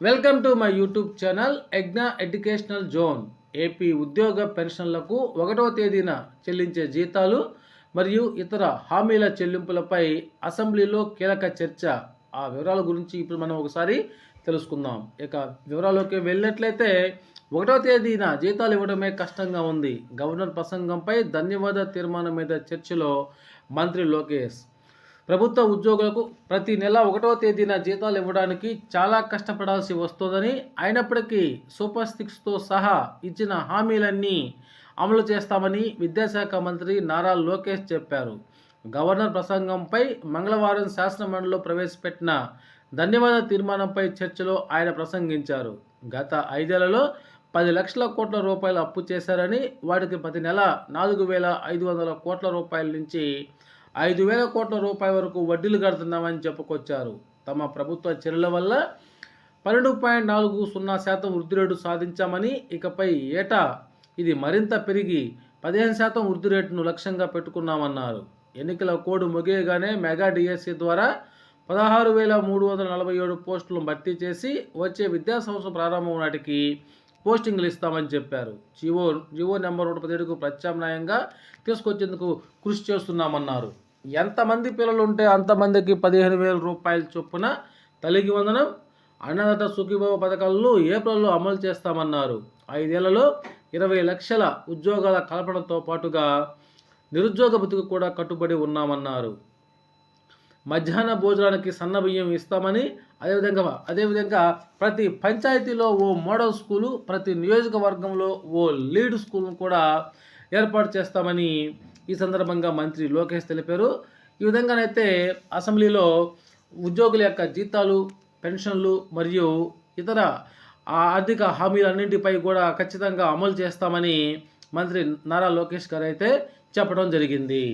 Welcome to my YouTube channel ఎగ్నా educational zone. AP ఉద్యోగ పెన్షన్లకు ఒకటవ తేదీన చెల్లించే జీతాలు మరియు ఇతర హామీల చెల్లింపులపై అసెంబ్లీలో కీలక చర్చ. ఆ వివరాల గురించి ఇప్పుడు మనం ఒకసారి తెలుసుకుందాం. ఇక వివరాల్లోకి వెళ్ళినట్లయితే ఒకటవ తేదీన జీతాలు ఇవ్వడమే కష్టంగా ఉంది. గవర్నర్ ప్రసంగంపై ధన్యవాద తీర్మానం మీద చర్చలో మంత్రి లోకేష్. ప్రభుత్వ ఉద్యోగులకు ప్రతి నెల ఒకటవ తేదీన జీతాలు ఇవ్వడానికి చాలా కష్టపడాల్సి వస్తుందని అయినప్పటికీ సూపర్ సిక్స్తో సహా ఇచ్చిన హామీలన్నీ అమలు చేస్తామని విద్యాశాఖ మంత్రి నారా లోకేష్ చెప్పారు. గవర్నర్ ప్రసంగంపై మంగళవారం శాసనమండలిలో ప్రవేశపెట్టిన ధన్యవాద తీర్మానంపై చర్చలో ఆయన ప్రసంగించారు. గత ఐదేళ్ళలో పది లక్షల కోట్ల రూపాయలు అప్పు చేశారని వాటికి ప్రతి నెల నాలుగు వేల ఐదు వందల కోట్ల రూపాయల నుంచి ఐదు వేల కోట్ల రూపాయల వరకు వడ్డీలు కడుతున్నామని చెప్పుకొచ్చారు. తమ ప్రభుత్వ చర్యల వల్ల పన్నెండు పాయింట్ నాలుగు సున్నా శాతం వృద్ధి రేటు సాధించామని ఇకపై ఏటా ఇది మరింత పెరిగి పదిహేను శాతం వృద్ధి రేటును లక్ష్యంగా పెట్టుకున్నామన్నారు. ఎన్నికల కోడ్ ముగియగానే మెగా డిఎస్సి ద్వారా పదహారు వేల మూడు వందల నలభై ఏడు పోస్టులను భర్తీ చేసి వచ్చే విద్యా సంవత్సరం ప్రారంభం నాటికి పోస్టింగ్లు ఇస్తామని చెప్పారు. జివో జివో నెంబర్ నూట పదిహేడుకు ప్రత్యామ్నాయంగా తీసుకొచ్చేందుకు కృషి చేస్తున్నామన్నారు. ఎంతమంది పిల్లలు ఉంటే అంతమందికి పదిహేను వేల రూపాయల చొప్పున తల్లికి వందనం అన్నదాత సుఖీభావ పథకాలను ఏప్రిల్లో అమలు చేస్తామన్నారు. ఐదేళ్ళలో ఇరవై లక్షల ఉద్యోగాల కల్పనతో పాటుగా నిరుద్యోగ బతుకు కూడా కట్టుబడి ఉన్నామన్నారు. మధ్యాహ్న భోజనానికి సన్నబియ్యం ఇస్తామని అదేవిధంగా అదేవిధంగా ప్రతి పంచాయతీలో ఓ మోడల్ స్కూలు ప్రతి నియోజకవర్గంలో ఓ లీడ్ స్కూల్ను కూడా ఏర్పాటు చేస్తామని ఈ సందర్భంగా మంత్రి లోకేష్ తెలిపారు. ఈ విధంగానైతే అసెంబ్లీలో ఉద్యోగుల యొక్క జీతాలు పెన్షన్లు మరియు ఇతర ఆ ఆర్థిక హామీలన్నింటిపై కూడా ఖచ్చితంగా అమలు చేస్తామని మంత్రి నారా లోకేష్ గారు అయితే చెప్పడం జరిగింది.